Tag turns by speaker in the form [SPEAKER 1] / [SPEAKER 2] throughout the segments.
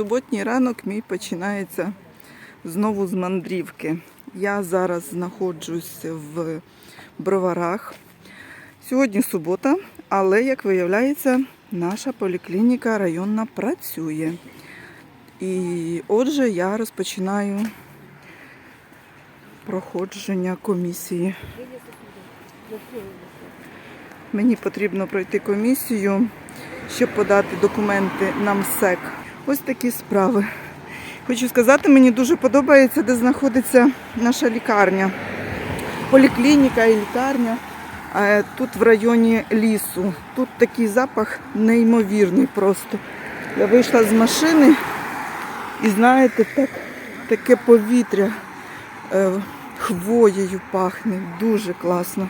[SPEAKER 1] Суботній ранок мій починається знову з мандрівки. Я зараз знаходжусь в броварах. Сьогодні субота, але, як виявляється, наша поліклініка районна працює. І отже, я розпочинаю проходження комісії. Мені потрібно пройти комісію, щоб подати документи на МСЕК. Ось такі справи. Хочу сказати, мені дуже подобається, де знаходиться наша лікарня. Поліклініка і лікарня. Е, Тут в районі лісу. Тут такий запах неймовірний просто. Я вийшла з машини і знаєте, так, таке повітря е, хвоєю пахне. Дуже класно.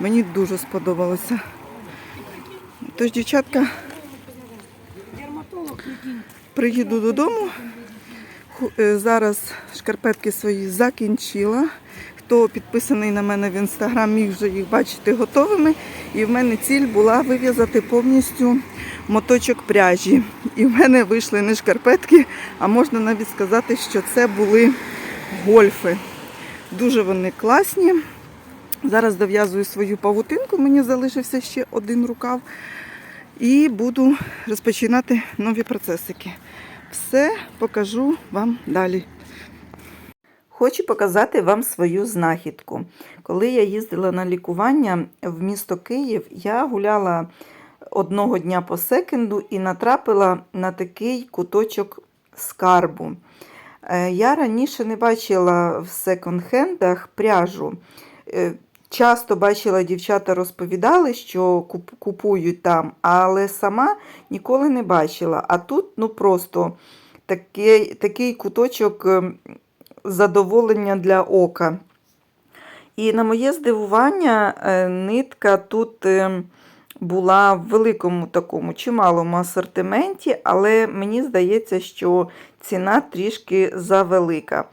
[SPEAKER 1] Мені дуже сподобалося. Тож, дівчатка, приїду додому. Е, Зараз шкарпетки свої закінчила. Хто підписаний на мене в інстаграм, міг вже їх бачити готовими. І в мене ціль була вив'язати повністю моточок пряжі. І в мене вийшли не шкарпетки, а можна навіть сказати, що це були гольфи. Дуже вони класні. Зараз дов'язую свою павутинку, мені залишився ще один рукав. І буду розпочинати нові процесики. Все покажу вам далі. Хочу показати вам свою знахідку. Коли я їздила на лікування в місто Київ, я гуляла одного дня по секенду і натрапила на такий куточок скарбу. Е, Я раніше не бачила в секонд-хендах пряжу. Часто бачила, дівчата розповідали, що купують там, але сама ніколи не бачила. А тут ну просто такий, такий куточок ем, задоволення для ока. І на моє здивування, е, нитка тут ем, була в великому такому чималому асортименті, але мені здається, що ціна трішки завелика.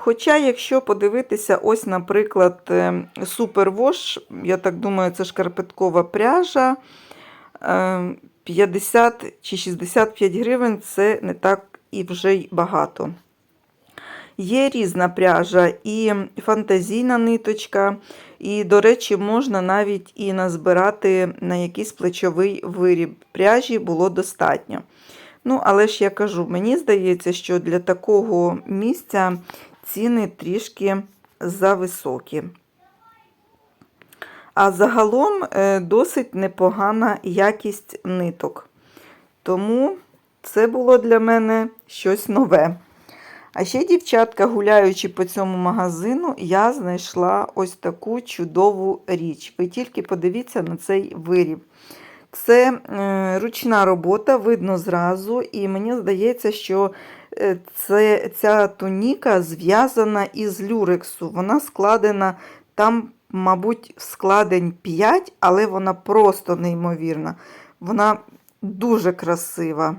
[SPEAKER 1] Хоча, якщо подивитися, ось, наприклад, ем, Супервош, я так думаю, це шкарпеткова пряжа. ем, 50 чи 65 гривень це не так і вже й багато. Є різна пряжа, і фантазійна ниточка, і, до речі, можна навіть і назбирати на якийсь плечовий виріб. Пряжі було достатньо. Ну, але ж я кажу, мені здається, що для такого місця ціни трішки зависокі. А загалом е, досить непогана якість ниток. Тому це було для мене щось нове. А ще, дівчатка, гуляючи по цьому магазину, я знайшла ось таку чудову річ. Ви тільки подивіться на цей виріб. Це е, ручна робота, видно зразу, і мені здається, що це, ця туніка зв'язана із люрексу. Вона складена там, мабуть, складень 5, але вона просто неймовірна. Вона дуже красива.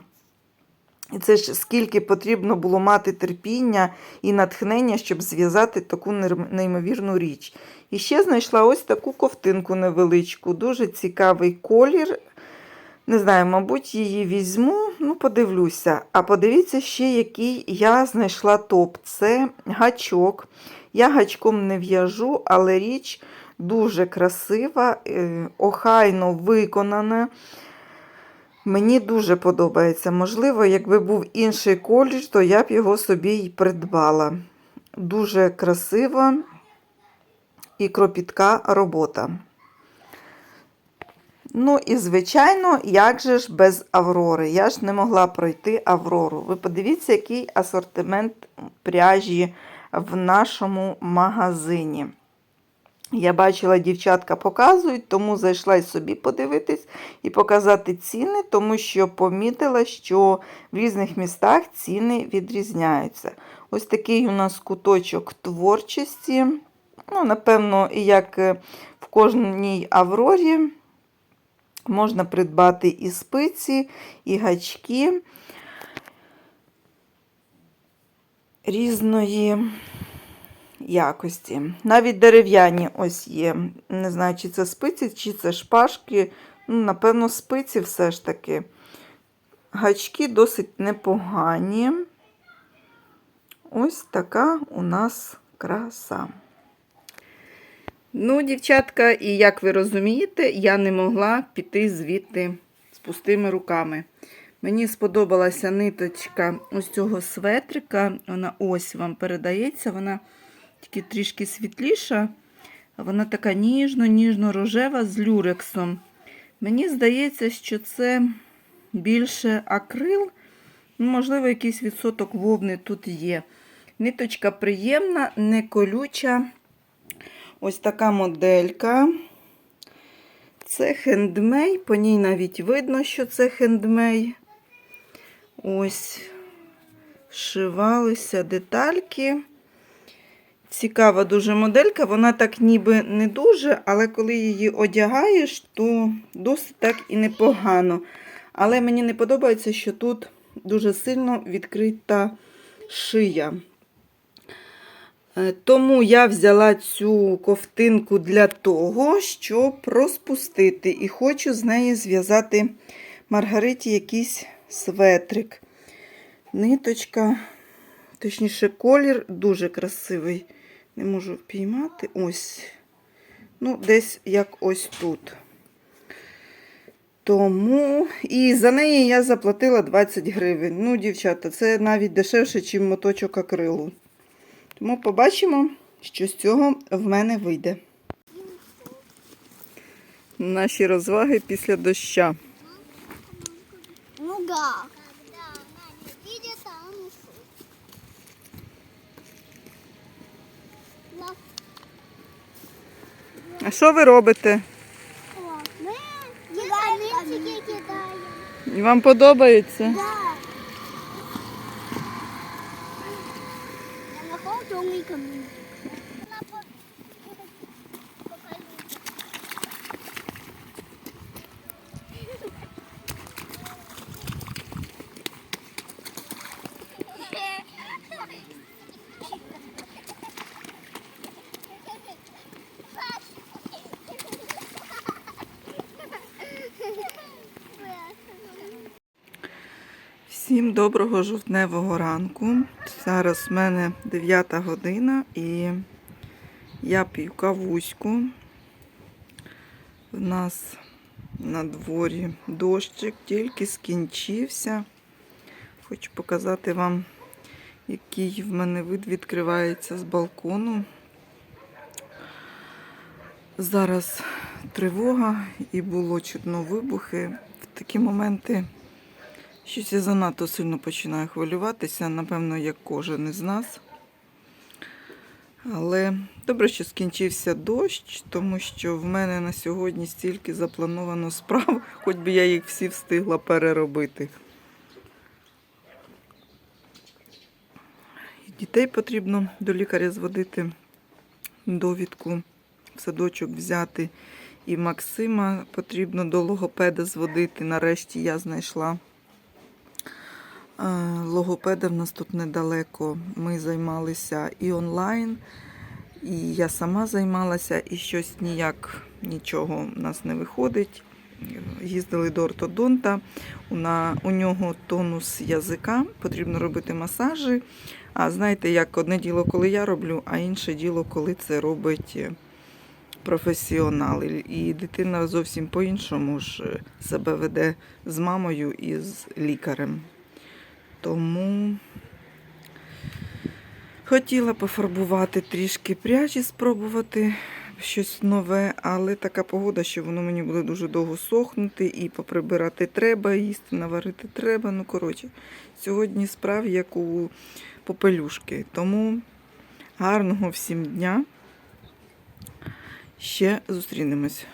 [SPEAKER 1] І це ж скільки потрібно було мати терпіння і натхнення, щоб зв'язати таку неймовірну річ. І ще знайшла ось таку ковтинку невеличку, дуже цікавий колір. Не знаю, мабуть, її візьму, ну, подивлюся. А подивіться ще, який я знайшла топ. Це гачок. Я гачком не в'яжу, але річ дуже красива, е, охайно виконана. Мені дуже подобається. Можливо, якби був інший колір, то я б його собі й придбала. Дуже красива і кропітка робота. Ну і, звичайно, як же ж без Аврори? Я ж не могла пройти Аврору. Ви подивіться, який асортимент пряжі в нашому магазині. Я бачила, дівчатка показують, тому зайшла й собі подивитись і показати ціни, тому що помітила, що в різних містах ціни відрізняються. Ось такий у нас куточок творчості. Ну, напевно, і як е, в кожній Аврорі можна придбати і спиці, і гачки різної якості. Навіть дерев'яні ось є. Не знаю, чи це спиці, чи це шпажки. Ну, напевно, спиці все ж таки. Гачки досить непогані. Ось така у нас краса. Ну, дівчатка, і як ви розумієте, я не могла піти звідти з пустими руками. Мені сподобалася ниточка ось цього светрика. Вона ось вам передається, вона тільки трішки світліша. Вона така ніжно-ніжно-рожева з люрексом. Мені здається, що це більше акрил. Ну, можливо, якийсь відсоток вовни тут є. Ниточка приємна, не колюча. Ось така моделька. Це хендмей, по ній навіть видно, що це хендмей. Ось вшивалися детальки. Цікава дуже моделька, вона так ніби не дуже, але коли її одягаєш, то досить так і непогано. Але мені не подобається, що тут дуже сильно відкрита шия. Е, Тому я взяла цю ковтинку для того, щоб розпустити. І хочу з неї зв'язати Маргариті якийсь светрик. Ниточка, точніше, колір дуже красивий. Не можу впіймати. Ось. Ну, десь як ось тут. Тому і за неї я заплатила 20 гривень. Ну, дівчата, це навіть дешевше, ніж моточок акрилу. Тому побачимо, що з цього в мене вийде. Наші розваги після доща.
[SPEAKER 2] Ну да. А
[SPEAKER 1] що ви робите?
[SPEAKER 2] Каменчики кидаем.
[SPEAKER 1] Вам подобається?
[SPEAKER 2] Да. 好中意佮
[SPEAKER 1] 你。Доброго жовтневого ранку. Зараз в мене 9 година і я п'ю кавуську. В нас на дворі дощик тільки скінчився. Хочу показати вам, який в мене вид відкривається з балкону. Зараз тривога і було чутно вибухи. В такі моменти щось я занадто сильно починаю хвилюватися, напевно, як кожен із нас. Але добре, що скінчився дощ, тому що в мене на сьогодні стільки заплановано справ, хоч би я їх всі встигла переробити. Дітей потрібно до лікаря зводити довідку, в садочок взяти. І Максима потрібно до логопеда зводити. Нарешті я знайшла. Логопеда в нас тут недалеко. Ми займалися і онлайн, і я сама займалася, і щось ніяк нічого в нас не виходить. Їздили до ортодонта, у, нього тонус язика, потрібно робити масажі. А знаєте, як одне діло, коли я роблю, а інше діло, коли це робить е, професіонал. І- І дитина зовсім по-іншому ж е, себе веде з мамою і з лікарем. Тому хотіла пофарбувати трішки пряжі, спробувати щось нове, але така погода, що воно мені буде дуже довго сохнути, і поприбирати треба, їсти наварити треба. Ну, коротше, сьогодні справ як у попелюшки. Тому гарного всім дня. Ще зустрінемось.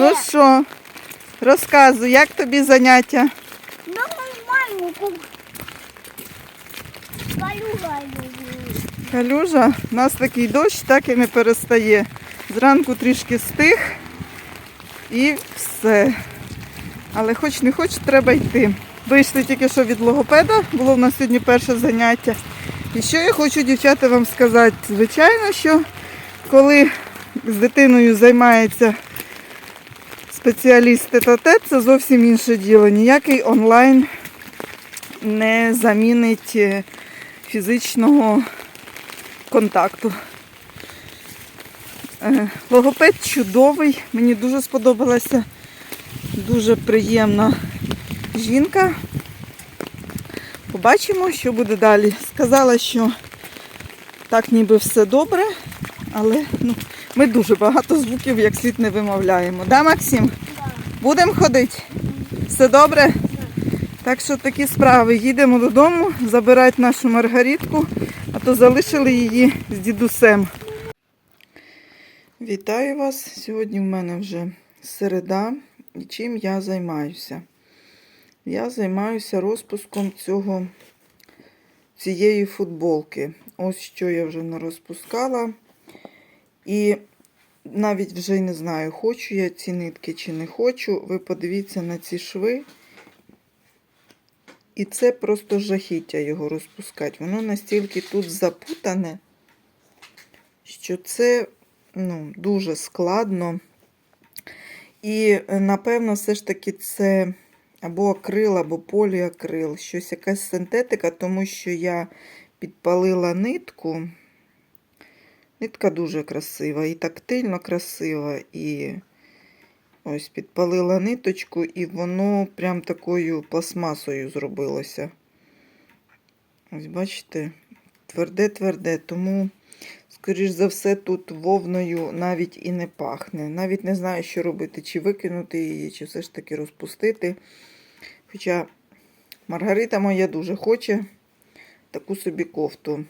[SPEAKER 1] Ну що, розказуй, як тобі заняття?
[SPEAKER 2] Ну, нормально, как полюгаю.
[SPEAKER 1] Калюжа, у нас такий дощ так і не перестає. Зранку трішки стих і все. Але хоч не хоч, треба йти. Вийшли тільки що від логопеда, було в нас сьогодні перше заняття. І що я хочу, дівчата, вам сказати? Звичайно, що коли з дитиною займається спеціаліст тет це зовсім інше діло. Ніякий онлайн не замінить е, фізичного контакту. Е, Логопед чудовий, мені дуже сподобалася, дуже приємна жінка. Побачимо, що буде далі. Сказала, що так ніби все добре, але ну, ми дуже багато звуків як слід не вимовляємо. Да, Максим? Будемо ходити? Все добре? Так що такі справи. Їдемо додому, забирати нашу Маргаритку, а то залишили її з дідусем. Вітаю вас! Сьогодні в мене вже середа. І чим я займаюся? Я займаюся розпуском цього, цієї футболки. Ось що я вже не розпускала. І навіть вже не знаю, хочу я ці нитки чи не хочу. Ви подивіться на ці шви. І це просто жахіття його розпускати. Воно настільки тут запутане, що це ну, дуже складно. І, е, напевно, все ж таки це або акрил, або поліакрил, щось якась синтетика, тому що я підпалила нитку. Нитка дуже красива, і тактильно красива, і ось підпалила ниточку, і воно прям такою пластмасою зробилося. Ось бачите, тверде-тверде, тому, скоріш за все, тут вовною навіть і не пахне. Навіть не знаю, що робити, чи викинути її, чи все ж таки розпустити. Хоча Маргарита моя дуже хоче таку собі кофту.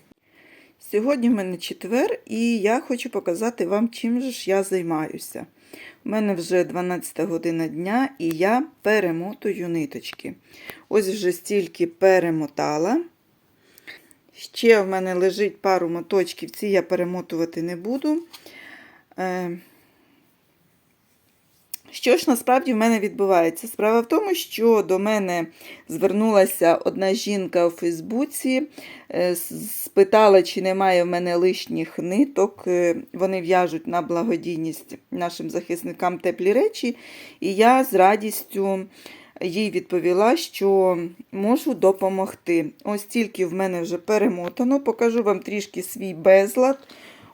[SPEAKER 1] Сьогодні в мене четвер, і я хочу показати вам, чим же ж я займаюся. У мене вже 12 година дня, і я перемотую ниточки. Ось вже стільки перемотала. Ще в мене лежить пару моточків, ці я перемотувати не буду. Що ж насправді в мене відбувається? Справа в тому, що до мене звернулася одна жінка у Фейсбуці, е, спитала, чи немає в мене лишніх ниток. Е, Вони в'яжуть на благодійність нашим захисникам теплі речі. І я з радістю їй відповіла, що можу допомогти. Ось тільки в мене вже перемотано. Покажу вам трішки свій безлад.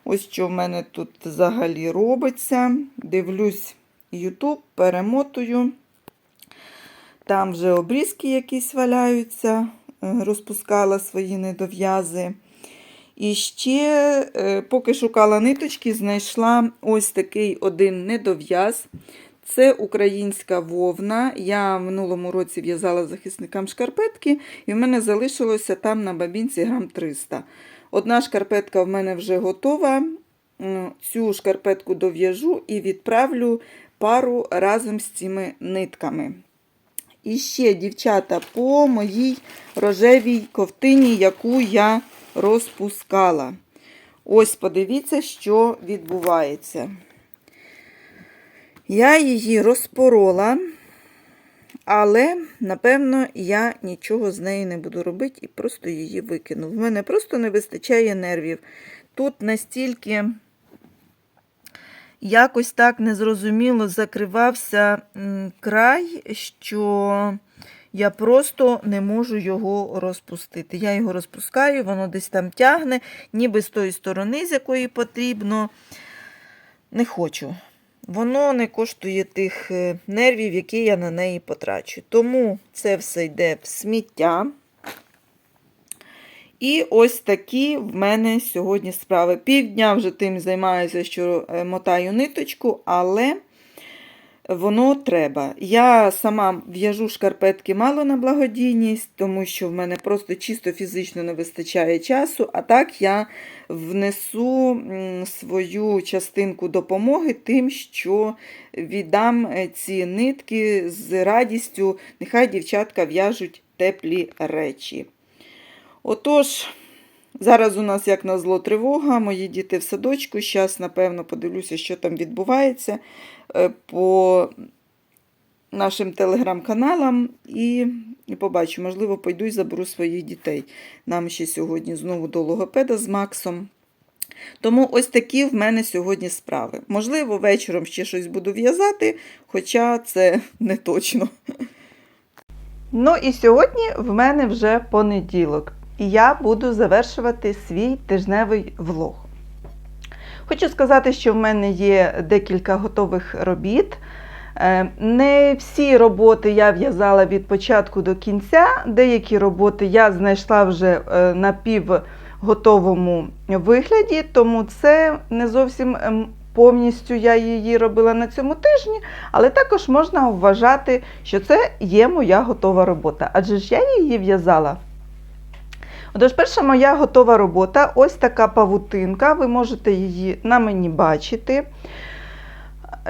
[SPEAKER 1] Ось що в мене тут взагалі робиться. Дивлюсь YouTube, перемотую. Там вже обрізки якісь валяються, е, розпускала свої недов'язи. І ще, е, поки шукала ниточки, знайшла ось такий один недов'яз. Це українська вовна. Я в минулому році в'язала захисникам шкарпетки, і в мене залишилося там на бабінці грам 300. Одна шкарпетка в мене вже готова. Цю шкарпетку дов'яжу і відправлю пару разом з цими нитками. І ще, дівчата, по моїй рожевій ковтині, яку я розпускала. Ось подивіться, що відбувається. Я її розпорола, але, напевно, я нічого з нею не буду робити і просто її викину. В мене просто не вистачає нервів. Тут настільки якось так незрозуміло закривався край, що я просто не можу його розпустити. Я його розпускаю, воно десь там тягне, ніби з тої сторони, з якої потрібно. Не хочу. Воно не коштує тих е, нервів, які я на неї потрачу. Тому це все йде в сміття. І ось такі в мене сьогодні справи. Півдня вже тим займаюся, що е, мотаю ниточку, але воно треба. Я сама в'яжу шкарпетки мало на благодійність, тому що в мене просто чисто фізично не вистачає часу. А так я внесу свою частинку допомоги тим, що віддам е, ці нитки з радістю. Нехай дівчатка в'яжуть теплі речі. Отож, зараз у нас, як на зло, тривога, мої діти в садочку. Зараз, напевно, подивлюся, що там відбувається е, по нашим телеграм-каналам і побачу, можливо, пойду і заберу своїх дітей. Нам ще сьогодні знову до логопеда з Максом. Тому ось такі в мене сьогодні справи. Можливо, вечором ще щось буду в'язати, хоча це не точно. Ну і сьогодні в мене вже понеділок, і я буду завершувати свій тижневий влог. Хочу сказати, що в мене є декілька готових робіт. Е, Не всі роботи я в'язала від початку до кінця. Деякі роботи я знайшла вже е, на півготовому вигляді, тому це не зовсім ем, повністю я її робила на цьому тижні, але також можна вважати, що це є моя готова робота, адже ж я її в'язала. Отож, перша моя готова робота ось така павутинка. Ви можете її на мені бачити.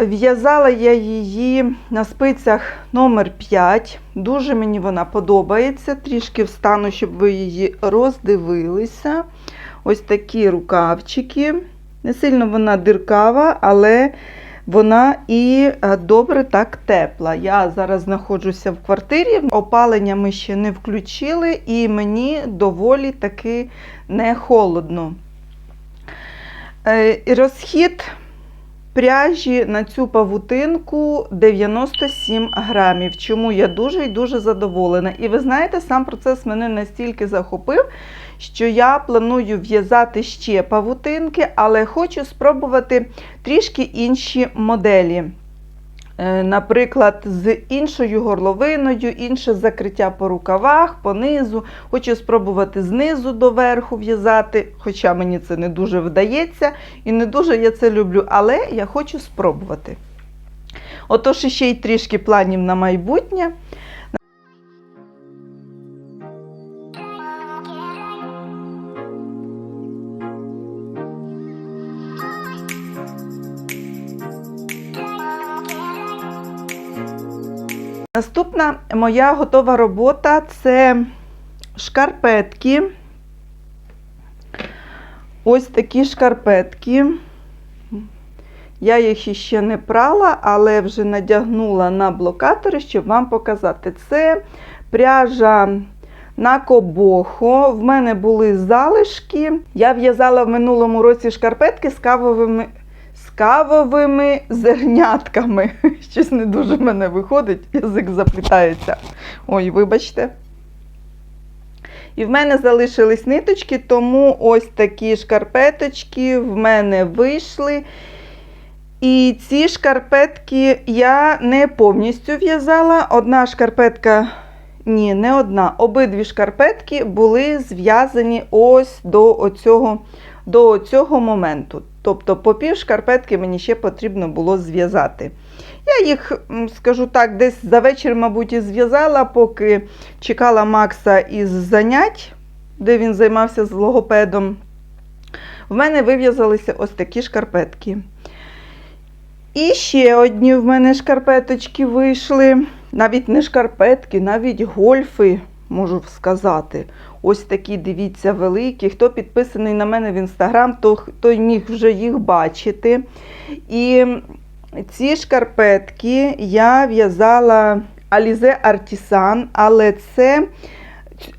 [SPEAKER 1] В'язала я її на спицях номер 5. Дуже мені вона подобається. Трішки встану, щоб ви її роздивилися. Ось такі рукавчики. Не сильно вона диркава, але вона і е, добре так тепла. Я зараз знаходжуся в квартирі, опалення ми ще не включили, і мені доволі таки не холодно. Е, Розхід пряжі на цю павутинку 97 грамів. Чому я дуже і дуже задоволена. І ви знаєте, сам процес мене настільки захопив, що я планую в'язати ще павутинки, але хочу спробувати трішки інші моделі. Е, Наприклад, з іншою горловиною, інше закриття по рукавах, по низу. Хочу спробувати знизу до верху в'язати, хоча мені це не дуже вдається і не дуже я це люблю, але я хочу спробувати. Отож, ще й трішки планів на майбутнє. Наступна моя готова робота це шкарпетки. Ось такі шкарпетки. Я їх іще не прала, але вже надягнула на блокатори, щоб вам показати. Це пряжа на кобохо. В мене були залишки. Я в'язала в минулому році шкарпетки з кавовими кавовими зернятками. Щось не дуже в мене виходить, язик заплітається. Ой, вибачте. І в мене залишились ниточки, тому ось такі шкарпеточки в мене вийшли. І ці шкарпетки я не повністю в'язала. Одна шкарпетка, ні, не одна. Обидві шкарпетки були зв'язані ось до оцього, до цього моменту. Тобто по пів шкарпетки мені ще потрібно було зв'язати. Я їх, скажу так, десь за вечір, мабуть, і зв'язала, поки чекала Макса із занять, де він займався з логопедом. В мене вив'язалися ось такі шкарпетки. І ще одні в мене шкарпеточки вийшли. Навіть не шкарпетки, навіть гольфи, можу сказати. Ось такі, дивіться, великі. Хто підписаний на мене в інстаграм, то, той міг вже їх бачити. І ці шкарпетки я в'язала Alize Artisan, але це.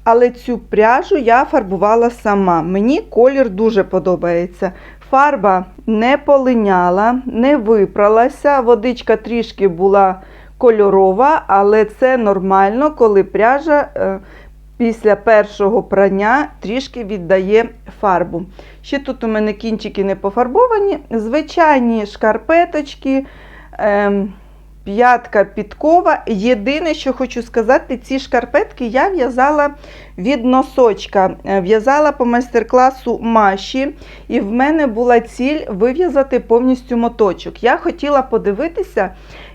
[SPEAKER 1] Але цю пряжу я фарбувала сама. Мені колір дуже подобається. Фарба не полиняла, не випралася, водичка трішки була кольорова, але це нормально, коли пряжа е, після першого прання трішки віддає фарбу. Ще тут у мене кінчики не пофарбовані, звичайні шкарпеточки. ем, П'ятка підкова. Єдине, що хочу сказати, ці шкарпетки я в'язала від носочка. Е, В'язала по майстер-класу Маші, і в мене була ціль вив'язати повністю моточок. Я хотіла подивитися,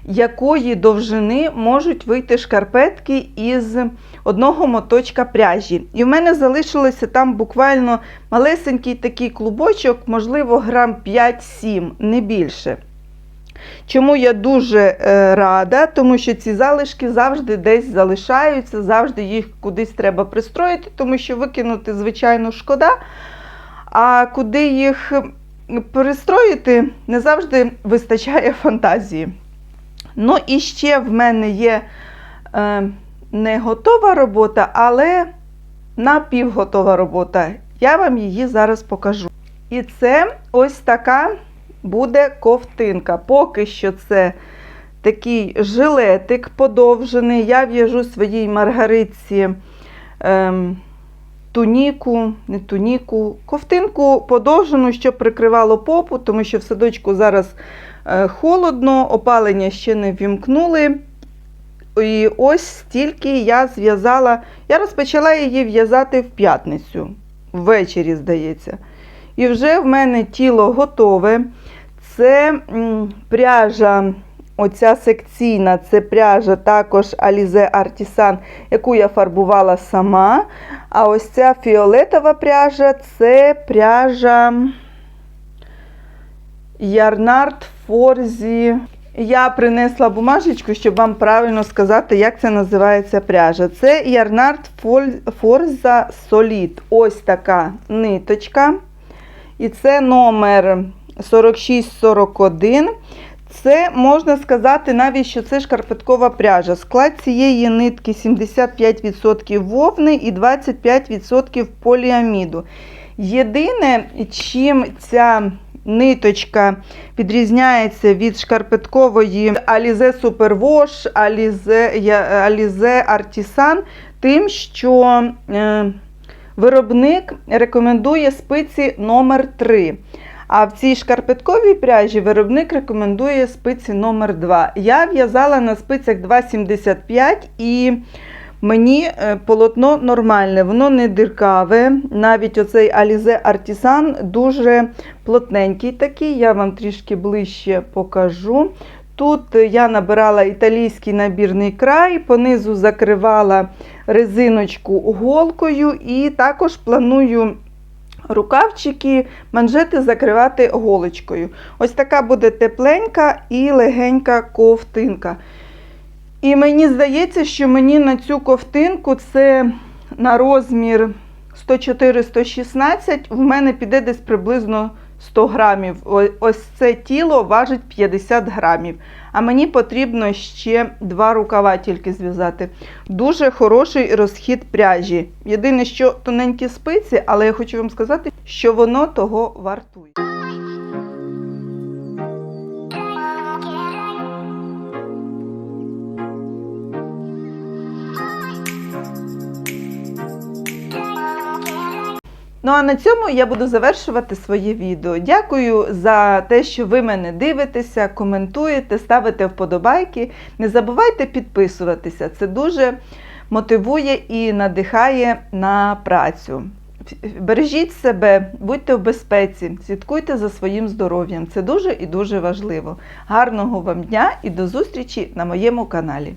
[SPEAKER 1] якої довжини можуть вийти шкарпетки із одного моточка пряжі. І в мене залишилося там буквально малесенький такий клубочок, можливо, грам 5-7, не більше. Чому я дуже е, рада, тому що ці залишки завжди десь залишаються, завжди їх кудись треба пристроїти, тому що викинути, звичайно, шкода. А куди їх пристроїти, не завжди вистачає фантазії. Ну і ще в мене є е, не готова робота, але напівготова робота. Я вам її зараз покажу. І це ось така буде ковтинка. Поки що це такий жилетик подовжений. Я в'яжу своїй маргаритці ем, туніку, не туніку, ковтинку подовжену, щоб прикривало попу, тому що в садочку зараз е, холодно, опалення ще не вімкнули. І ось стільки я зв'язала. Я розпочала її в'язати в п'ятницю, ввечері, здається. І вже в мене тіло готове. Це пряжа, оця секційна, це пряжа також Alize Artisan, яку я фарбувала сама. А ось ця фіолетова пряжа це пряжа Ярнард Форзі. Я принесла бумажечку, щоб вам правильно сказати, як це називається пряжа. Це Ярнард Форза Солід. Ось така ниточка. І це номер 4641. Це можна сказати навіть, що це шкарпеткова пряжа. Склад цієї нитки 75% вовни і 25% поліаміду. Єдине, чим ця ниточка відрізняється від шкарпеткової Alize Superwash, Alize, Alize Artisan, тим, що е, виробник рекомендує спиці номер 3. А в цій шкарпетковій пряжі виробник рекомендує спиці номер 2. Я в'язала на спицях 2,75 і мені е, полотно нормальне, воно не диркаве. Навіть оцей Alize Artisan дуже плотненький такий, я вам трішки ближче покажу. Тут я набирала італійський набірний край, понизу закривала резиночку голкою і також планую рукавчики, манжети закривати голочкою. Ось така буде тепленька і легенька ковтинка. І мені здається, що мені на цю ковтинку це на розмір 104-116, в мене піде десь приблизно 100 грамів. Ось це тіло важить 50 грамів. А мені потрібно ще два рукава тільки зв'язати. Дуже хороший розхід пряжі. Єдине, що тоненькі спиці, але я хочу вам сказати, що воно того вартує. Ну а на цьому я буду завершувати своє відео. Дякую за те, що ви мене дивитеся, коментуєте, ставите вподобайки. Не забувайте підписуватися. Це дуже мотивує і надихає на працю. Бережіть себе, будьте в безпеці, слідкуйте за своїм здоров'ям. Це дуже і дуже важливо. Гарного вам дня і до зустрічі на моєму каналі.